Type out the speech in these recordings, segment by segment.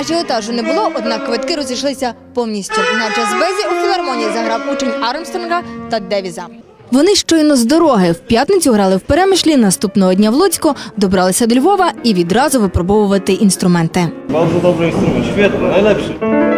Ажіотажу не було, однак квитки розійшлися повністю. На джазбезі у філармонії заграв учень Армстронга та Девіза. Вони щойно з дороги в п'ятницю грали в перемишлі. Наступного дня в Луцьку добралися до Львова і відразу випробовувати інструменти. Bardzo добрий інструмент, швидко, najlepszy.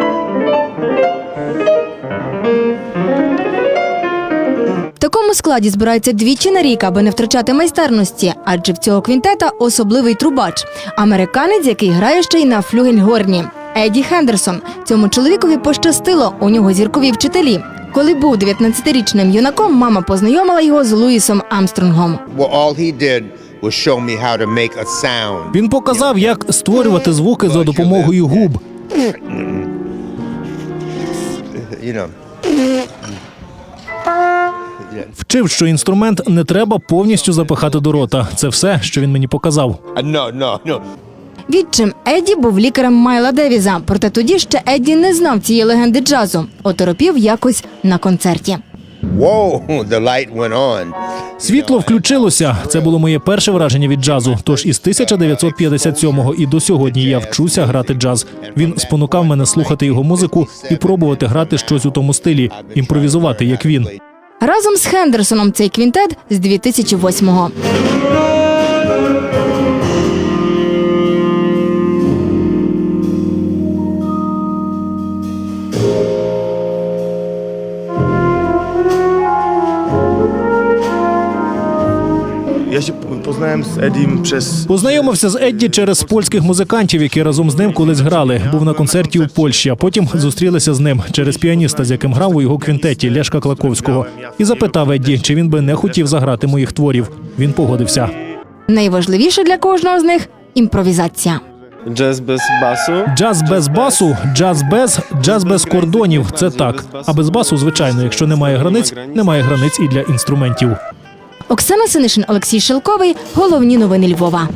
Такому складі збираються двічі на рік, аби не втрачати майстерності, адже в цього квінтета особливий трубач американець, який грає ще й на флюгельгорні. Еді Хендерсон. Цьому чоловікові пощастило. У нього зіркові вчителі. Коли був 19-річним юнаком, мама познайомила його з Луїсом Амстронгом. Він показав, як створювати звуки за допомогою губ. Вчив, що інструмент не треба повністю запихати до рота. Це все, що він мені показав. No, no, no. Відчим Едді був лікарем Майла Девіза, проте тоді ще Едді не знав цієї легенди джазу. Оторопів якось на концерті. Світло включилося. Це було моє перше враження від джазу. Тож із 1957-го і до сьогодні я вчуся грати джаз. Він спонукав мене слухати його музику і пробувати грати щось у тому стилі, імпровізувати, як він. Разом з Хендерсоном цей квінтет з 2008-го. Ja się po- poznałem z Edim przez Познайомився з Едді через польських музикантів, які разом з ним колись грали. Був на концерті у Польщі, а потім зустрілися з ним через піаніста, з яким грав у його квінтеті Лешка Клаковського, і запитав Едді, чи він би не хотів заграти моїх творів. Він погодився. Найважливіше для кожного з них імпровізація. jazz bez basu. Джаз без басу, джаз без, джаз без кордонів. Це так. А без басу, звичайно, якщо немає границь, немає границь і для інструментів. Оксана Синишин, Олексій Шелковий. Головні новини Львова.